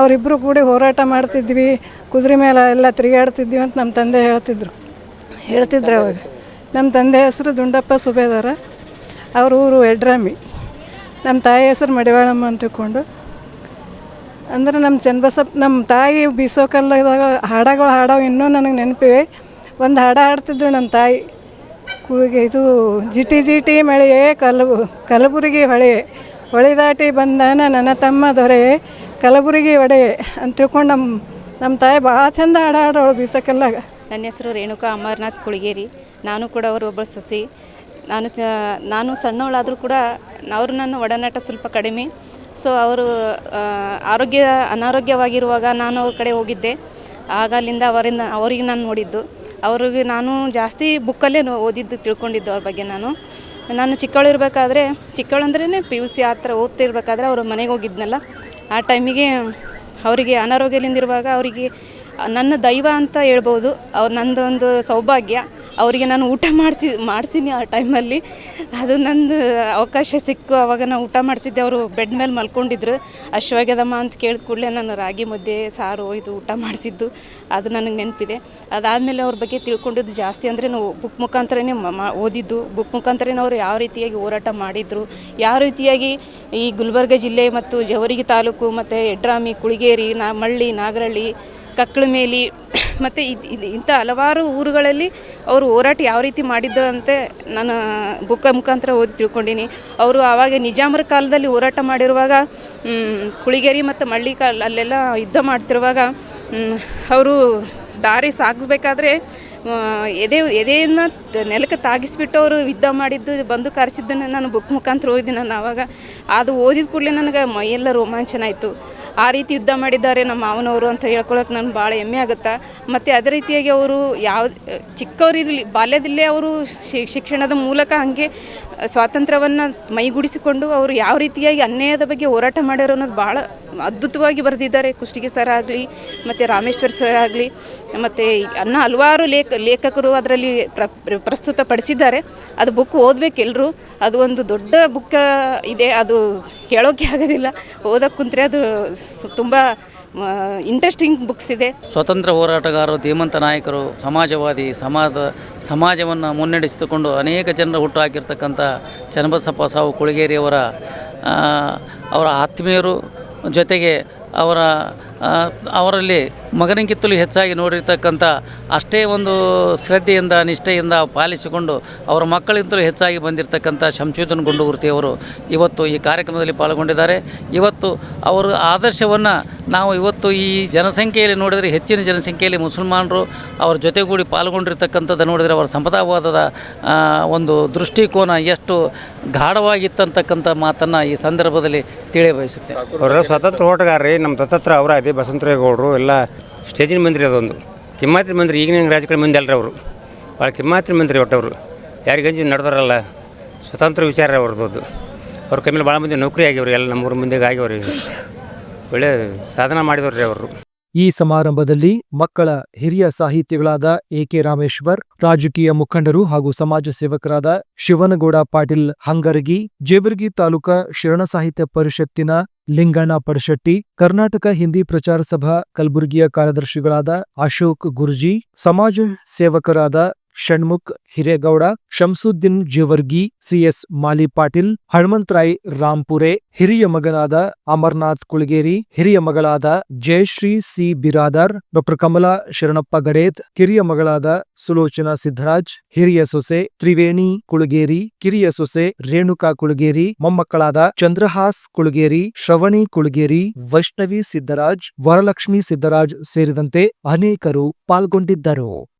ಅವರಿಬ್ಬರು ಕೂಡಿ ಹೋರಾಟ ಮಾಡ್ತಿದ್ವಿ, ಕುದುರೆ ಮೇಲೆ ಎಲ್ಲ ತಿರುಗಾಡ್ತಿದ್ವಿ ಅಂತ ನಮ್ಮ ತಂದೆ ಹೇಳ್ತಿದ್ರು. ಹೇಳ್ತಿದ್ರು ಅವರು. ನಮ್ಮ ತಂದೆ ಹೆಸರು ದುಂಡಪ್ಪ ಸುಬೇದಾರ. ಅವ್ರ ಊರು ಎಡ್ರಾಮಿ. ನಮ್ಮ ತಾಯಿ ಹೆಸರು ಮಡಿವಾಳಮ್ಮ ಅಂತ ತಿಳ್ಕೊಂಡು, ಅಂದ್ರೆ ನಮ್ಮ ಚನ್ನಬಸಪ್ಪ, ನಮ್ಮ ತಾಯಿ ಬೀಸೋಕಲ್ಲದಾಗ ಹಾಡಗಳು ಹಾಡೋ ಇನ್ನೂ ನನಗೆ ನೆನಪಿವೆ. ಒಂದು ಹಾಡ ಹಾಡ್ತಿದ್ರು ನಮ್ಮ ತಾಯಿ ಕುಳಿಗೆ ಇದು ಜಿಟಿ ಜಿಟಿ ಮಳೆಯೇ ಕಲಬು, ಕಲಬುರಗಿ ಹೊಳೆಯೇ ಹೊಳೆ ದಾಟಿ ಬಂದಾನ ನನ್ನ ತಮ್ಮ ದೊರೆ, ಕಲಬುರಗಿ ಒಡೆಯೇ ಅಂತ ತಿಳ್ಕೊಂಡು ನಮ್ಮ ನಮ್ಮ ತಾಯಿ ಭಾಳ ಚಂದ ಹಾಡು ಹಾಡೋಳು ಬೀಸಕಲ್ಲಾಗ ನನ್ನ ಹೆಸರು ರೇಣುಕಾ ಅಮರನಾಥ್ ಕುಳಗೇರಿ. ನಾನು ಕೂಡ ಅವರು ಒಬ್ಬ ಸೊಸಿ. ನಾನು ಚ, ನಾನು ಸಣ್ಣವಳಾದರೂ ಕೂಡ ಅವರು ನನ್ನ ಒಡನಾಟ ಸ್ವಲ್ಪ ಕಡಿಮೆ. ಸೊ ಅವರು ಆರೋಗ್ಯ, ಅನಾರೋಗ್ಯವಾಗಿರುವಾಗ ನಾನು ಅವ್ರ ಕಡೆ ಹೋಗಿದ್ದೆ. ಆಗ ಅಲ್ಲಿಂದ ಅವರಿಂದ, ಅವರಿಗೆ ನಾನು ನೋಡಿದ್ದು. ಅವ್ರಿಗೆ ನಾನು ಜಾಸ್ತಿ ಬುಕ್ಕಲ್ಲೇ ಓದಿದ್ದು, ತಿಳ್ಕೊಂಡಿದ್ದು ಅವ್ರ ಬಗ್ಗೆ ನಾನು. ನಾನು ಚಿಕ್ಕವಳಿರ್ಬೇಕಾದ್ರೆ ಚಿಕ್ಕವಳಂದ್ರೇ ಪಿ ಯು ಸಿ ಆ ಥರ ಓದ್ತಿರ್ಬೇಕಾದ್ರೆ ಅವರು ಮನೆಗೆ ಹೋಗಿದ್ನಲ್ಲ. ಆ ಟೈಮಿಗೆ ಅವರಿಗೆ ಅನಾರೋಗ್ಯದಿಂದಿರುವಾಗ ಅವರಿಗೆ ನನ್ನ ದೈವ ಅಂತ ಹೇಳ್ಬೋದು. ಅವ್ರು ನಂದೊಂದು ಸೌಭಾಗ್ಯ. ಅವರಿಗೆ ನಾನು ಊಟ ಮಾಡಿಸಿ ಮಾಡಿಸೀನಿ ಆ ಟೈಮಲ್ಲಿ. ಅದು ನಂದು ಅವಕಾಶ ಸಿಕ್ಕು. ಅವಾಗ ನಾನು ಊಟ ಮಾಡಿಸಿದ್ದೆ. ಅವರು ಬೆಡ್ ಮೇಲೆ ಮಲ್ಕೊಂಡಿದ್ರು. ಅಶ್ವಾಗ್ಯದಮ್ಮ ಅಂತ ಕೇಳಿದ ಕೂಡಲೇ ನಾನು ರಾಗಿ ಮುದ್ದೆ, ಸಾರು ಇದು ಊಟ ಮಾಡಿಸಿದ್ದು. ಅದು ನನಗೆ ನೆನಪಿದೆ. ಅದಾದಮೇಲೆ ಅವ್ರ ಬಗ್ಗೆ ತಿಳ್ಕೊಂಡಿದ್ದು ಜಾಸ್ತಿ ಅಂದರೆ ನಾವು ಬುಕ್ ಮುಖಾಂತರನೇ ಓದಿದ್ದು. ಬುಕ್ ಮುಖಾಂತರನೇ ಅವರು ಯಾವ ರೀತಿಯಾಗಿ ಹೋರಾಟ ಮಾಡಿದರು. ಯಾವ ರೀತಿಯಾಗಿ ಈ ಗುಲ್ಬರ್ಗ ಜಿಲ್ಲೆ ಮತ್ತು ಜವರಿಗೆ ತಾಲೂಕು ಮತ್ತು ಎಡ್ರಾಮಿ, ಕುಳಿಗೇರಿ, ನಾ ಮಳ್ಳಿ, ನಾಗರಳ್ಳಿ ಕಕ್ಕಳಮೇಲಿ ಮತ್ತು ಇದು ಇಂಥ ಹಲವಾರು ಊರುಗಳಲ್ಲಿ ಅವರು ಹೋರಾಟ ಯಾವ ರೀತಿ ಮಾಡಿದ್ದು ಅಂತ ನಾನು ಬುಕ್ಕ ಮುಖಾಂತರ ಓದಿ ತಿಳ್ಕೊಂಡಿನಿ. ಅವರು ಆವಾಗ ನಿಜಾಮರ ಕಾಲದಲ್ಲಿ ಹೋರಾಟ ಮಾಡಿರುವಾಗ ಕುಳಿಗೇರಿ ಮತ್ತು ಮಳ್ಳಿ ಕಾಲ ಅಲ್ಲೆಲ್ಲ ಯುದ್ಧ ಮಾಡ್ತಿರುವಾಗ ಅವರು ದಾರಿ ಸಾಗಿಸ್ಬೇಕಾದ್ರೆ ಎದೆ, ಎದೆಯನ್ನು ನೆಲಕ್ಕೆ ತಾಗಿಸ್ಬಿಟ್ಟು ಅವರು ಯುದ್ಧ ಮಾಡಿದ್ದು, ಬಂದು ಕರೆಸಿದ್ದನ್ನು ನಾನು ಬುಕ್ ಮುಖಾಂತರ ಓದಿದ್ದೆ ನಾನು ಆವಾಗ. ಅದು ಓದಿದ ಕೂಡಲೇ ನನಗೆ ಮೈಯೆಲ್ಲ ರೋಮಾಂಚನ ಆಯಿತು. ಆ ರೀತಿ ಯುದ್ಧ ಮಾಡಿದ್ದಾರೆ, ನಮ್ಮ ಮಾವನವರು ಅಂತ ಹೇಳ್ಕೊಳಕ್ಕೆ ನನ್ಗೆ ಭಾಳ ಹೆಮ್ಮೆ ಆಗುತ್ತೆ? ಮತ್ತು ಅದೇ ರೀತಿಯಾಗಿ ಅವರು ಯಾವ ಚಿಕ್ಕವರಿರಲಿ ಬಾಲ್ಯದಲ್ಲೇ ಅವರು ಶಿಕ್ಷಣದ ಮೂಲಕ ಹಾಗೆ ಸ್ವಾತಂತ್ರ್ಯವನ್ನು ಮೈಗೂಡಿಸಿಕೊಂಡು ಅವರು ಯಾವ ರೀತಿಯಾಗಿ ಅನ್ಯಾಯದ ಬಗ್ಗೆ ಹೋರಾಟ ಮಾಡ್ಯಾರೋ ಅನ್ನೋದು ಭಾಳ ಅದ್ಭುತವಾಗಿ ಬರೆದಿದ್ದಾರೆ ಕುಷ್ಟಗಿ ಸರ್ ಆಗಲಿ, ಮತ್ತು ರಾಮೇಶ್ವರ್ ಸರ್ ಆಗಲಿ, ಮತ್ತು ಅನ್ನ ಹಲವಾರು ಲೇಖ, ಲೇಖಕರು ಅದರಲ್ಲಿ ಪ್ರಸ್ತುತ ಪಡಿಸಿದ್ದಾರೆ ಅದು ಬುಕ್ ಓದಬೇಕೆಲ್ಲರೂ ಅದು ಒಂದು ದೊಡ್ಡ ಬುಕ್ ಇದೆ. ಅದು ಹೇಳೋಕ್ಕೆ ಆಗೋದಿಲ್ಲ. ಓದೋಕ್ಕೆ ಕುಂತ್ರೆ ಅದು ತುಂಬ ಇಂಟ್ರೆಸ್ಟಿಂಗ್ ಬುಕ್ಸ್ ಇದೆ. ಸ್ವತಂತ್ರ ಹೋರಾಟಗಾರರು, ಧೀಮಂತ ನಾಯಕರು, ಸಮಾಜವಾದಿ ಸಮಾಜ ಸಮಾಜವನ್ನು ಮುನ್ನಡೆಸಿಕೊಂಡು ಅನೇಕ ಜನರ ಹುಟ್ಟು ಹಾಕಿರ್ತಕ್ಕಂಥ ಚನ್ನಬಸಪ್ಪ ಸಾವು ಕುಳಗೇರಿಯವರ ಅವರ ಆತ್ಮೀಯರು ಜೊತೆಗೆ ಅವರ ಅವರಲ್ಲಿ ಮಗನಿಗಿಂತಲೂ ಹೆಚ್ಚಾಗಿ ನೋಡಿರ್ತಕ್ಕಂಥ ಅಷ್ಟೇ ಒಂದು ಶ್ರದ್ಧೆಯಿಂದ, ನಿಷ್ಠೆಯಿಂದ ಪಾಲಿಸಿಕೊಂಡು ಅವರ ಮಕ್ಕಳಿಂತಲೂ ಹೆಚ್ಚಾಗಿ ಬಂದಿರತಕ್ಕಂಥ ಸಂಶೋಧನ ಗುಂಡುಗುರ್ತಿಯವರು ಇವತ್ತು ಈ ಕಾರ್ಯಕ್ರಮದಲ್ಲಿ ಪಾಲ್ಗೊಂಡಿದ್ದಾರೆ. ಇವತ್ತು ಅವರ ಆದರ್ಶವನ್ನು ನಾವು ಇವತ್ತು ಈ ಜನಸಂಖ್ಯೆಯಲ್ಲಿ ನೋಡಿದರೆ ಹೆಚ್ಚಿನ ಜನಸಂಖ್ಯೆಯಲ್ಲಿ ಮುಸಲ್ಮಾನರು ಅವರ ಜೊತೆಗೂಡಿ ಪಾಲ್ಗೊಂಡಿರ್ತಕ್ಕಂಥದ್ದು ನೋಡಿದರೆ ಅವರ ಸಂಪ್ರದಾಯವಾದದ ಒಂದು ದೃಷ್ಟಿಕೋನ ಎಷ್ಟು ಗಾಢವಾಗಿತ್ತಂತಕ್ಕಂಥ ಮಾತನ್ನು ಈ ಸಂದರ್ಭದಲ್ಲಿ ತಿಳಿಯಬಯಸುತ್ತೆ ಅವರ ಸ್ವತಂತ್ರ ಹೋಟಗಾರ್ರಿ ನಮ್ಮ ಸ್ವತಂತ್ರ ಅವರ ಅದೇ ಬಸವಂತರೇಗೌಡರು ಎಲ್ಲ ಸ್ಟೇಜಿನ ಮಂತ್ರಿ ಅದೊಂದು ಕಿಮ್ಮಾತ್ರಿ ಮಂತ್ರಿ, ಈಗಿನ ರಾಜಕೀಯ ಮಂದಿ ಎಲ್ಲರೂ ಅವರು. ಭಾಳ ಕಿಮ್ಮಾತ್ರಿ ಮಂತ್ರಿ ಒಟ್ಟವರು. ಯಾರಿಗಂಜಿ ನಡೆದಾರಲ್ಲ ಸ್ವತಂತ್ರ ವಿಚಾರ ಅವ್ರದ್ದು ಅವ್ರ ಕೈ ಮೇಲೆ ಭಾಳ ಮಂದಿ ನೌಕರಿ ಆಗ್ಯವ್ರಿ, ಎಲ್ಲ ನಮ್ಮೂರು ಮಂದಿಗೆ ಆಗ್ಯವ್ರಿ ಒಳ್ಳೆ ಸಾಧನ ಮಾಡಿದವ್ರಿ ಅವರು. ಈ ಸಮಾರಂಭದಲ್ಲಿ ಮಕ್ಕಳ ಹಿರಿಯ ಸಾಹಿತಿಗಳಾದ ಎ ಕೆ ರಾಮೇಶ್ವರ್, ರಾಜಕೀಯ ಮುಖಂಡರು ಹಾಗೂ ಸಮಾಜ ಸೇವಕರಾದ ಶಿವನಗೌಡ ಪಾಟೀಲ್ ಹಂಗರಗಿ, ಜೇವರ್ಗಿ ತಾಲೂಕಾ ಶರಣ ಸಾಹಿತ್ಯ ಪರಿಷತ್ತಿನ ಲಿಂಗಣ್ಣ ಪಡಶೆಟ್ಟಿ ಕರ್ನಾಟಕ ಹಿಂದಿ ಪ್ರಚಾರ ಸಭಾ ಕಲಬುರಗಿಯ ಕಾರ್ಯದರ್ಶಿಗಳಾದ ಅಶೋಕ್ ಗುರ್ಜಿ ಸಮಾಜ ಸೇವಕರಾದ ಷಣ್ಮುಖ್ ಹಿರೇಗೌಡ ಶಂಸುದ್ದೀನ್ ಜೇವರ್ಗಿ, ಸಿಎಸ್ ಮಾಲಿ ಪಾಟೀಲ್ ಹನುಮಂತರಾಯ್ ರಾಂಪುರೆ, ಹಿರಿಯ ಮಗನಾದ ಅಮರ್ನಾಥ್ ಕುಳಗೇರಿ, ಹಿರಿಯ ಮಗಳಾದ ಜಯಶ್ರೀ ಸಿ. ಬಿರಾದಾರ್ ಡಾಕ್ಟರ್ ಕಮಲಾ ಶರಣಪ್ಪ ಗಡೇತ್, ಕಿರಿಯ ಮಗಳಾದ ಸುಲೋಚನಾ ಸಿದ್ದರಾಜ್ ಹಿರಿಯ ಸೊಸೆ ತ್ರಿವೇಣಿ ಕುಳಗೇರಿ, ಕಿರಿಯ ಸೊಸೆ ರೇಣುಕಾ ಕುಳಗೇರಿ, ಮೊಮ್ಮಕ್ಕಳಾದ ಚಂದ್ರಹಾಸ್ ಕುಳಗೇರಿ, ಶ್ರವಣಿ ಕುಳಗೇರಿ, ವೈಷ್ಣವಿ ಸಿದ್ದರಾಜ್ ವರಲಕ್ಷ್ಮಿ ಸಿದ್ದರಾಜ್ ಸೇರಿದಂತೆ ಅನೇಕರು ಪಾಲ್ಗೊಂಡಿದ್ದರು.